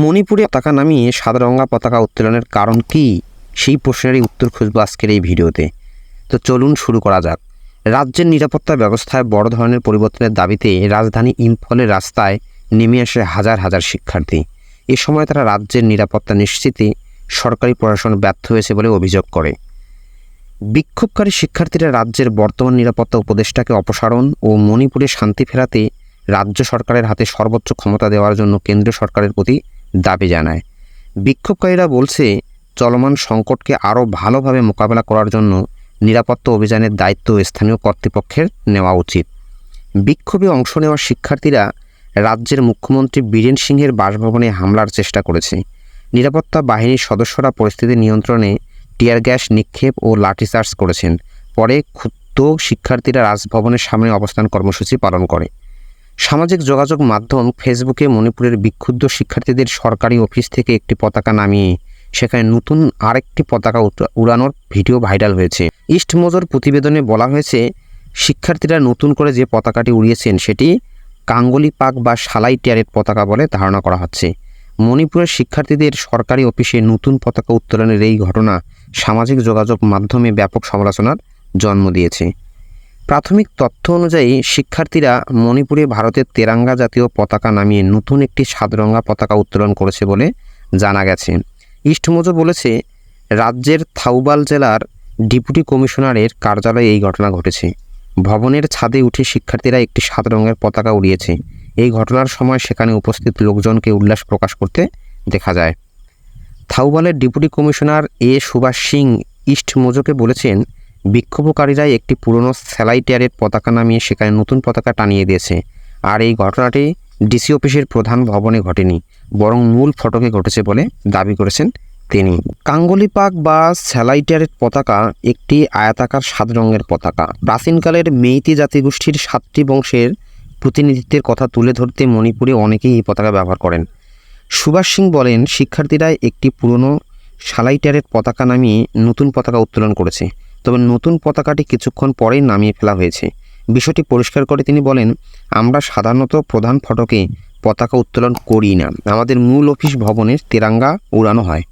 মণিপুরে পতাকা নামিয়ে সাদা রঙা পতাকা উত্তোলনের কারণ কি? সেই প্রশ্নেরই উত্তর খুঁজবো আজকের এই ভিডিওতে। তো চলুন শুরু করা যাক। রাজ্যের নিরাপত্তা ব্যবস্থায় বড় ধরনের পরিবর্তনের দাবিতে রাজধানী ইম্ফলের রাস্তায় নেমে আসে হাজার হাজার শিক্ষার্থী। এ সময় তারা রাজ্যের নিরাপত্তা নিশ্চিতে সরকারি প্রশাসন ব্যর্থ হয়েছে বলে অভিযোগ করে। বিক্ষোভকারী শিক্ষার্থীরা রাজ্যের বর্তমান নিরাপত্তা উপদেষ্টাকে অপসারণ ও মণিপুরে শান্তি ফেরাতে রাজ্য সরকারের হাতে সর্বোচ্চ ক্ষমতা দেওয়ার জন্য কেন্দ্রীয় সরকারের প্রতি দাবি জানায়। বিক্ষোভকারীরা বলছে, চলমান সংকটকে আরও ভালোভাবে মোকাবেলা করার জন্য নিরাপত্তা অভিযানের দায়িত্ব স্থানীয় কর্তৃপক্ষের নেওয়া উচিত। বিক্ষোভে অংশ নেওয়া শিক্ষার্থীরা রাজ্যের মুখ্যমন্ত্রী বীরেন সিংহের বাসভবনে হামলার চেষ্টা করেছে। নিরাপত্তা বাহিনীর সদস্যরা পরিস্থিতি নিয়ন্ত্রণে টিয়ার গ্যাস নিক্ষেপ ও লাঠিচার্জ করেছেন। পরে ক্ষুব্ধ শিক্ষার্থীরা রাজভবনের সামনে অবস্থান কর্মসূচি পালন করে। সামাজিক যোগাযোগ মাধ্যম ফেসবুকে মণিপুরের বিক্ষুব্ধ শিক্ষার্থীদের সরকারি অফিস থেকে একটি পতাকা নামিয়ে সেখানে নতুন আরেকটি পতাকা উড়ানোর ভিডিও ভাইরাল হয়েছে। ইস্ট মোজর প্রতিবেদনে বলা হয়েছে, শিক্ষার্থীরা নতুন করে যে পতাকাটি উড়িয়েছেন সেটি কাঙ্গলি পাক বা সালাই টিয়ারের পতাকা বলে ধারণা করা হচ্ছে। মণিপুরের শিক্ষার্থীদের সরকারি অফিসে নতুন পতাকা উত্তোলনের এই ঘটনা সামাজিক যোগাযোগ মাধ্যমে ব্যাপক সমালোচনার জন্ম দিয়েছে। প্রাথমিক তথ্য অনুযায়ী শিক্ষার্থীরা মণিপুরে ভারতের তেরাঙ্গা জাতীয় পতাকা নামিয়ে নতুন একটি সাদরঙ্গা পতাকা উত্তোলন করেছে বলে জানা গেছে। ইস্টমোজো বলেছে, রাজ্যের থাউবাল জেলার ডেপুটি কমিশনারের কার্যালয়ে এই ঘটনা ঘটেছে। ভবনের ছাদে উঠে শিক্ষার্থীরা একটি সাত রঙের পতাকা উড়িয়েছে। এই ঘটনার সময় সেখানে উপস্থিত লোকজনকে উল্লাস প্রকাশ করতে দেখা যায়। থাউবালের deputy commissioner A Subhash Singh East মোজোকে বলেছেন বিক্ষোভকারীরা একটি পুরনো স্যালাইটিয়ারের পতাকা নামিয়ে সেখানে নতুন পতাকা টানিয়ে দিয়েছে। আর এই ঘটনাটি ডিসি অফিসের প্রধান ভবনে ঘটেনি, বরং মূল ফটকে ঘটেছে বলে দাবি করেছেন তিনি। কাঙ্গলি পাক বা স্যালাইটিয়ারের পতাকা একটি আয়াতাকার সাত রঙের পতাকা। প্রাচীনকালের মেইতি জাতিগোষ্ঠীর সাতটি বংশের প্রতিনিধিত্বের কথা তুলে ধরতে মণিপুরে অনেকেই এই পতাকা ব্যবহার করেন। সুভাষ সিং বলেন, শিক্ষার্থীরা একটি পুরনো সালাইটারের পতাকা নামিয়ে নতুন পতাকা উত্তোলন করেছে। তবে নতুন পতাকাটি কিছুক্ষণ পরেই নামিয়ে ফেলা হয়েছে। বিষয়টি পরিষ্কার করে তিনি বলেন, আমরা সাধারণত প্রধান ফটকে পতাকা উত্তোলন করি না। আমাদের মূল অফিস ভবনের তেরাঙ্গা উড়ানো হয়।